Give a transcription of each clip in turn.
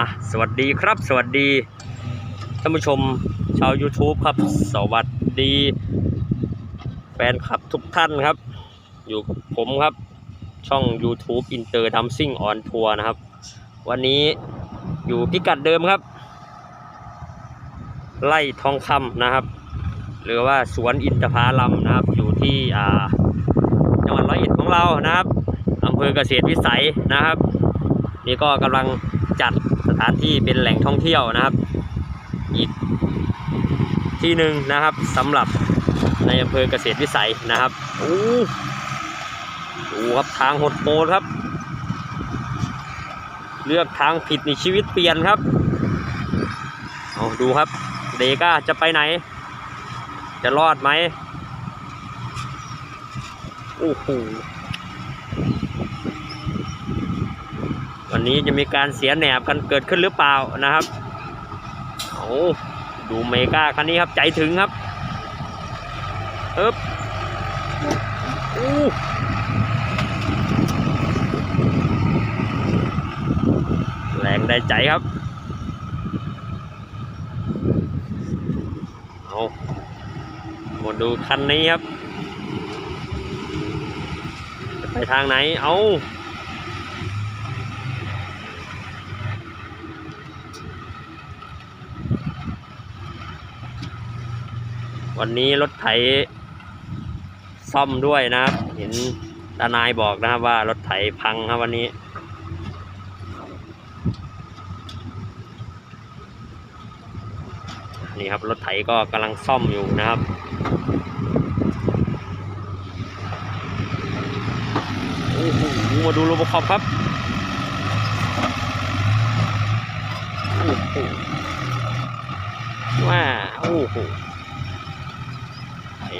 อะสวัสดีครับ สวัสดีท่านผู้ชมชาว YouTube ครับ สวัสดี แฟนคลับทุกท่านครับ อยู่กับผมครับช่อง YouTube Inter Dancing on Tour นะครับ วันนี้อยู่พิกัดเดิมครับ ไล่ทองคำนะครับ หรือว่าสวนอินทผลัมนะครับ อยู่ที่อ่าจังหวัดร้อยเอ็ดของเรานะครับอำเภอเกษตรวิสัยนะครับ นี่ก็กำลังจัด ถานที่เป็นแหล่งท่องเที่ยวนะครับ อีกที่หนึ่งนะครับสำหรับในอำเภอเกษตรวิสัยนะครับโอ้ดูครับทางหดโหดครับ เลือกทางผิดในชีวิตเปลี่ยนครับเอาดูครับเดก้าจะไปไหน จะรอดไหมโอ้โห วันนี้จะมีการเสียแหนบกันเกิดขึ้นหรือเปล่านะครับโอ้ดูเมกาคันนี้ครับใจถึงครับเอ๊บอู้แรงได้ใจครับเอามาดูคันนี้ครับจะไปทางไหน เอา วันนี้รถไถซ่อมด้วยนะครับ เห็นตานายบอกนะครับว่ารถไถพังครับวันนี้ นี่ครับรถไถก็กำลังซ่อมอยู่นะครับโอ้โหมาดูโรบคอปครับโอ้โหว้าโอ้โห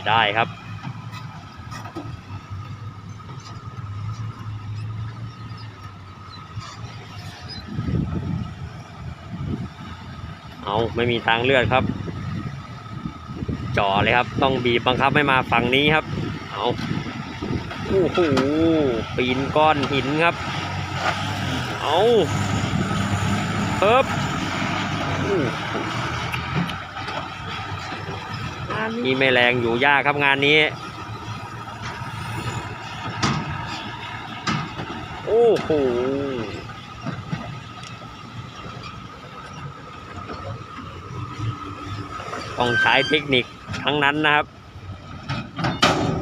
ได้ครับ เอาไม่มีทางเลือกครับ จ่อเลยครับ ต้องบีบบังคับให้มาฝั่งนี้ครับ เอาโอ้โหปีนก้อนหินครับ เอาเอิบ อู้งานนี้ไม่แรงอยู่ยากครับงานนี้ โอ้โหต้องใช้เทคนิคทั้งนั้นนะครับ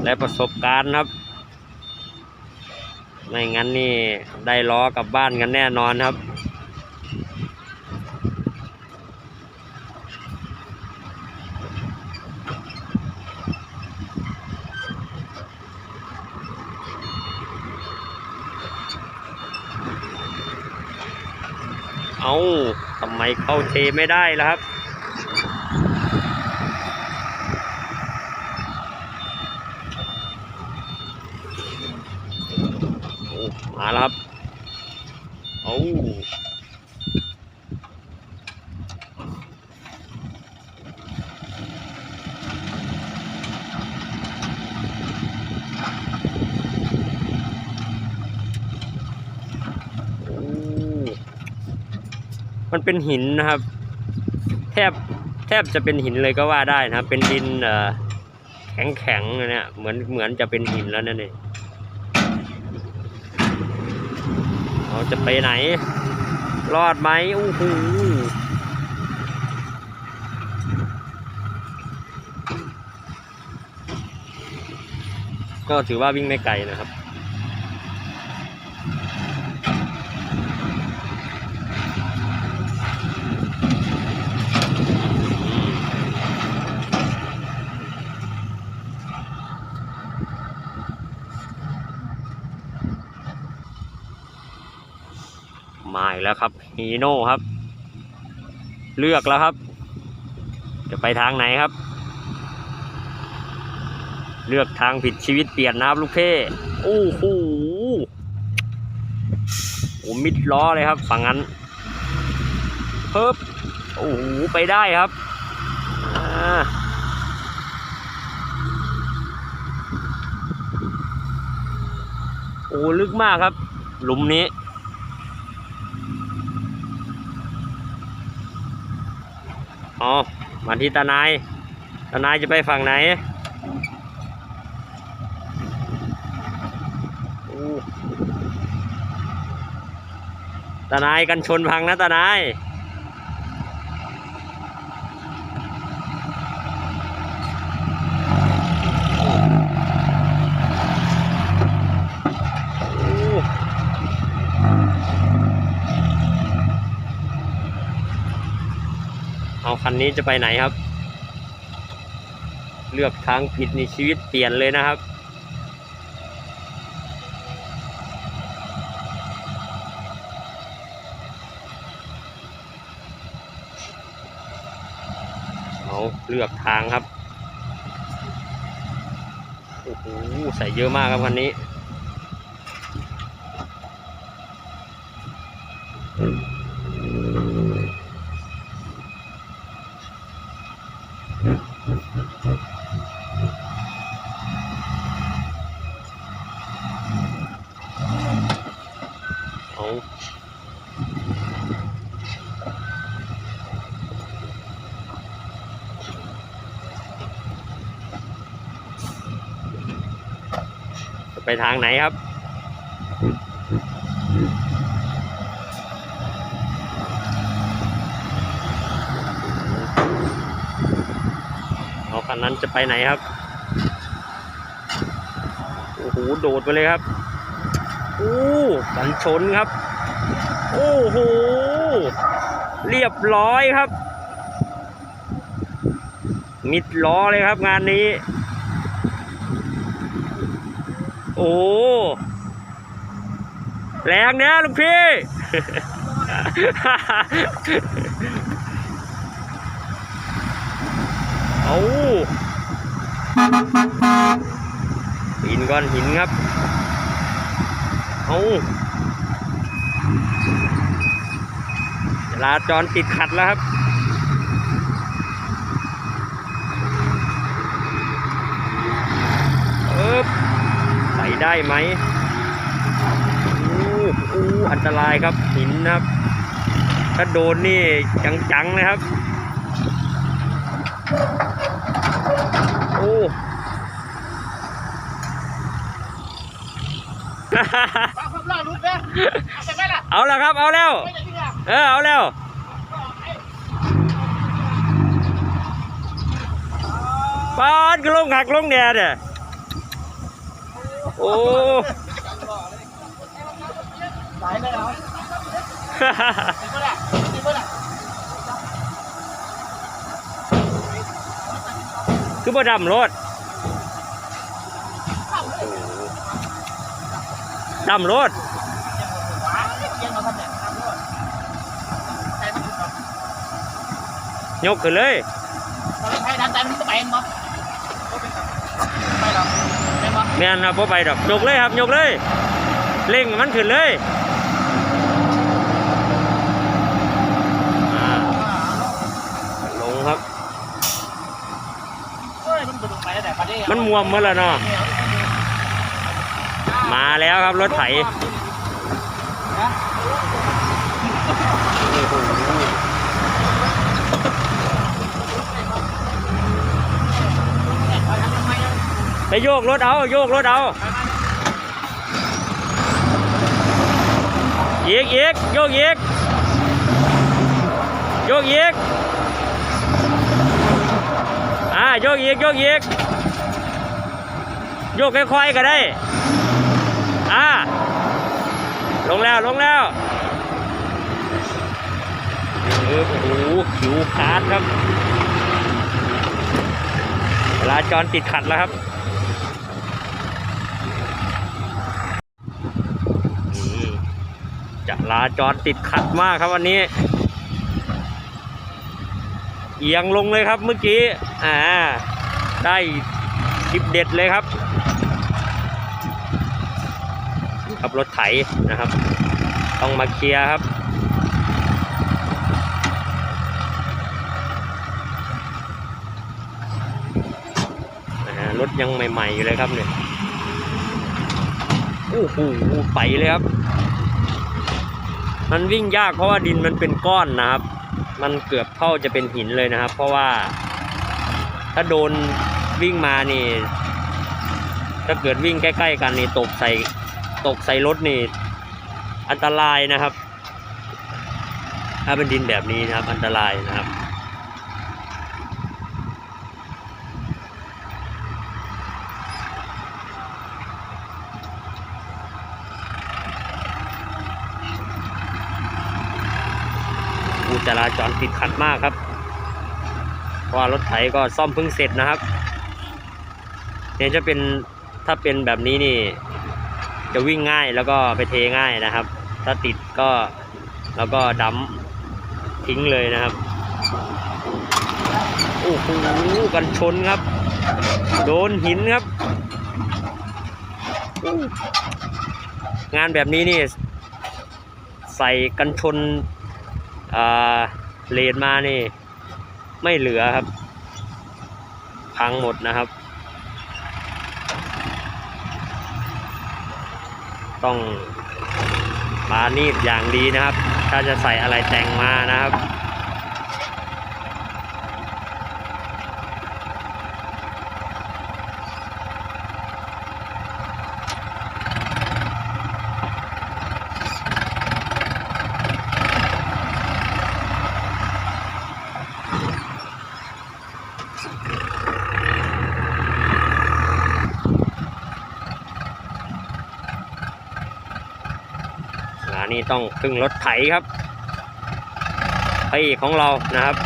และประสบการณ์ครับ ไม่งั้นนี่ได้ล้อกลับบ้านกันแน่นอนครับ ทำไมเข้าเทไม่ได้ล่ะครับโอ้มาแล้วครับ โอ้โอ้ มันเป็นหินนะครับ แทบแทบจะเป็นหินเลยก็ว่าได้นะครับ เป็นดินแข็งแข็งเนี่ยเหมือนเหมือนจะเป็นหินแล้วนั่นเองเราจะไปไหน รอดไหมโอู้หูก็ถือว่าวิ่งไม่ไกลนะครับ มาอีกแล้วครับฮีโน่ครับ เลือกแล้วครับ จะไปทางไหนครับ เลือกทางผิดชีวิตเปลี่ยนนะครับลูกเพ่โอ้โหโอ้มิดล้อเลยครับฝั่งนั้นเพิ่บโอ้โหไปได้ครับอโอ้ลึกมากครับ หลุมนี้ อ๋อมาที่ตานายตานายจะไปฝั่งไหนตานายกันชนพังนะตานาย คันนี้จะไปไหนครับ เลือกทางผิดในชีวิตเปลี่ยนเลยนะครับเอาเลือกทางครับ โอ้โห ใส่เยอะมากครับคันนี้ ไปทางไหนครับ เอาคันนั้นจะไปไหนครับ โอ้โห โดดไปเลยครับ โอ้กันชนครับ โอ้โห เรียบร้อยครับ มิดล้อเลยครับงานนี้ โอ้แรงเนี่ยลุงพี่ เอาหินก้อนหินครับ เอาจราจรติดขัดแล้วครับเออ ไปได้ไหมอู้อู้อันตรายครับหินนะครับ ถ้าโดนนี่จังๆนะครับ โอ้ปลาความล่ารุดนะเอาไปไหมล่ะเอาแล้วครับ เอาแล้วไม่ได้ที่เนี่ยเออ เอาแล้วปานก็ลงหักลงแดดอะ โอ้ไหลเลยเหรอติดเมื่อไหร่ติดเมื่อไหร่คือบ่ดำรถดำรถหวานเย็นมาทำเนี่ยทำด้วยใครมันถึงแบบยกขึ้นเลยตอนนี้ใครดันใจมันก็ไปเองมั้ง แม่นครับบ่ไปดอกยกเลยครับยกเลยเร่งมันขึ้นเลยลงครับมันม่วมันมวมหมดแล้วเนาะมาแล้วครับรถไถ นะ โอ้โหไป โยกรถเอา โยกรถเอา อีกอีกโยกอีกโยกอีกอ่าโยกอีกโยกอีกโยกค่อยๆก็ได้ อ่า ลงแล้ว ลงแล้วโอ้โหขิวขาดครับเวลาจรติดขัดแล้วครับอืมจะ ลาจรติดขัดมากครับวันนี้ เอียงลงเลยครับเมื่อกี้ อ่า ได้คลิปเด็ดเลยครับขับรถไถนะครับ ต้องมาเคลียร์ครับรถยังใหม่ๆอยู่เลยครับเนี่ย โอ้โห ไปเลยครับ มันวิ่งยากเพราะว่าดินมันเป็นก้อนนะครับ มันเกือบเท่าจะเป็นหินเลยนะครับ เพราะว่า ถ้าโดนวิ่งมานี่ ถ้าเกิดวิ่งใกล้ ๆ กันนี่ตกใส่ตกใส่รถนี่อันตรายนะครับ ถ้าเป็นดินแบบนี้นะครับ อันตรายนะครับ จราจรติดขัดมากครับเพราะรถไถก็ซ่อมเพิ่งเสร็จนะครับเนี่ยจะเป็นถ้าเป็นแบบนี้นี่ จะวิ่งง่ายแล้วก็ไปเทง่ายนะครับ ถ้าติดก็แล้วก็ดัมทิ้งเลยนะครับโอ้โหกันชนครับ โดนหินครับ งานแบบนี้นี่ ใส่กันชน เลนมานี่ ไม่เหลือครับ พังหมดนะครับ ต้องปานีดอย่างดีนะครับ ถ้าจะใส่อะไรแต่งมานะครับ ต้องพึ่งรถไถครับพระเอกของเรานะครับ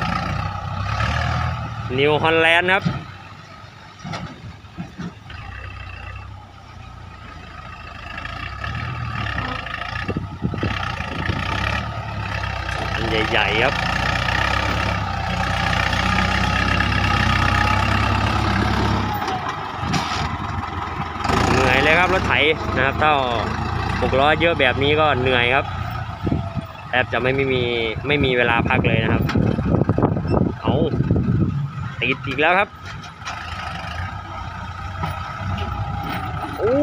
นิวฮอลแลนด์ครับ ใหญ่ๆครับเหนื่อยเลยครับรถไถนะครับถ้า หกล้อเยอะแบบนี้ก็เหนื่อยครับแทบจะไม่ไม่มีไม่มีเวลาพักเลยนะครับ เอาติดอีกแล้วครับโอ้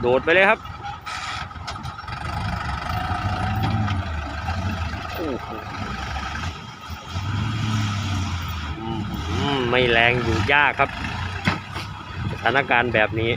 โดดไปเลยครับโอ้ไม่แรงอยู่ยากครับสถานการณ์แบบนี้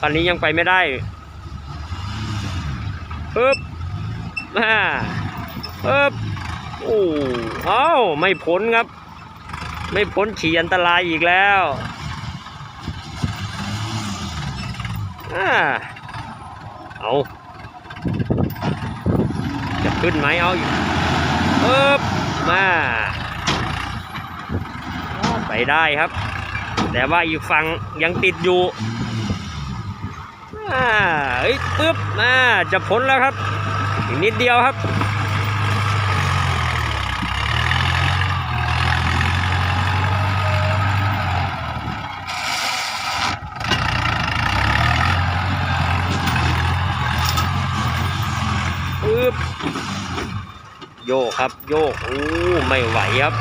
คันนี้ยังไปไม่ได้ปึ๊บมาปึ๊บโอ้เอ้าไม่พ้นครับ ไม่พ้นฉี่อันตรายอีกแล้วอ่าเอาจะขึ้นไหมเอาอีกปึ๊บมาไปได้ครับ แต่ว่าอีกฝั่งยังติดอยู่ อ่าเอ้ยปึ๊บอ่าจะพ้นแล้วครับ อีกนิดเดียวครับปึ๊บโยกครับ โยกโอ้ไม่ไหวครับ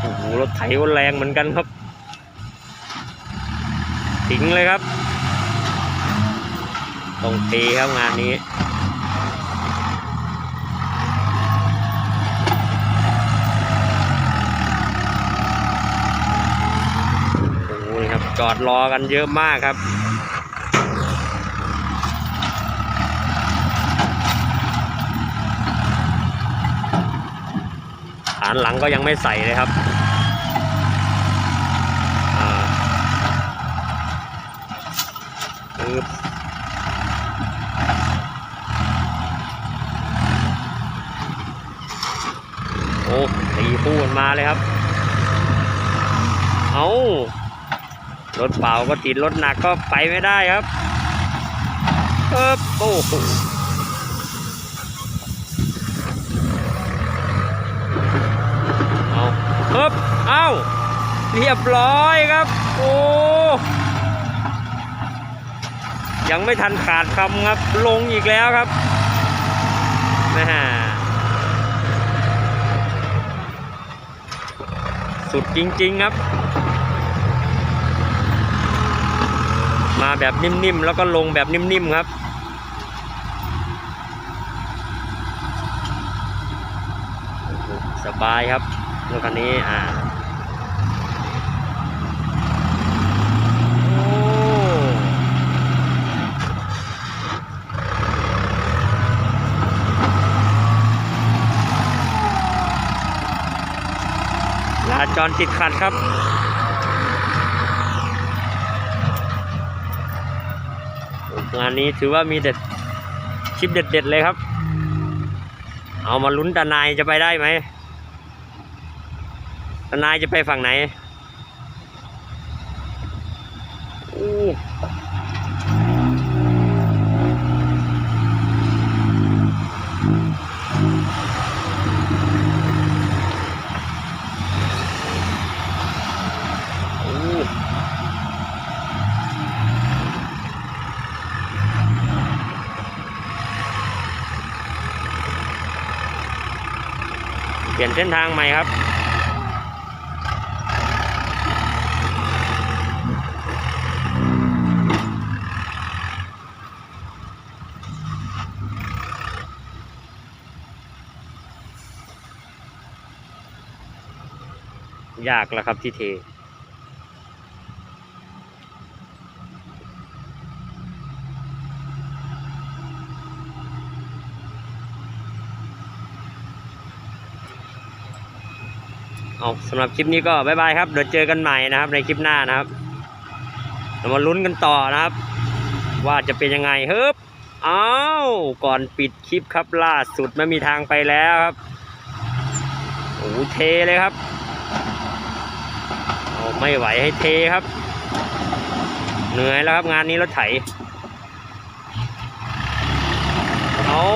โอ้โหรถไถ ก็แรงเหมือนกันครับทิ้งเลยครับต้องเทครับงานนี้โอ้ยครับจอดรอกันเยอะมากครับ ฐานหลังก็ยังไม่ใส่เลยครับอ่าปึ๊บโอ้ตีคู่กัน มาเลยครับ เอารถเปล่าก็ติดรถหนักก็ไปไม่ได้ครับเอ๊บโอ้โหเอาเฮ้เรียบร้อยครับ โอ้ ยังไม่ทันขาดคำครับ ลงอีกแล้วครับแม่ สุดจริง ๆ ครับ มาแบบนิ่มๆ แล้วก็ลงแบบนิ่มๆ ครับ สบายครับรถคันนี้อ่า จรติดขัดครับ งานนี้ถือว่ามีเด็ดคลิปเด็ด ๆ เลยครับ เอามาลุ้นตานายจะไปได้ไหมตานายจะไปฝั่งไหนอู้อู้เป ลี่ยนเส้นทางใหม่ครับ ยากแล้วครับที่เท เอาสำหรับคลิปนี้ก็บายบายครับ เดี๋ยวเจอกันใหม่นะครับ ในคลิปหน้านะครับเรามาลุ้นกันต่อนะครับ ว่าจะเป็นยังไงเฮ้บอ้าวก่อนปิดคลิปครับล่าสุดไม่มีทางไปแล้วครับโอ้เทเลยครับเอาไม่ไหวให้เทครับ เหนื่อยแล้วครับงานนี้รถไถเอา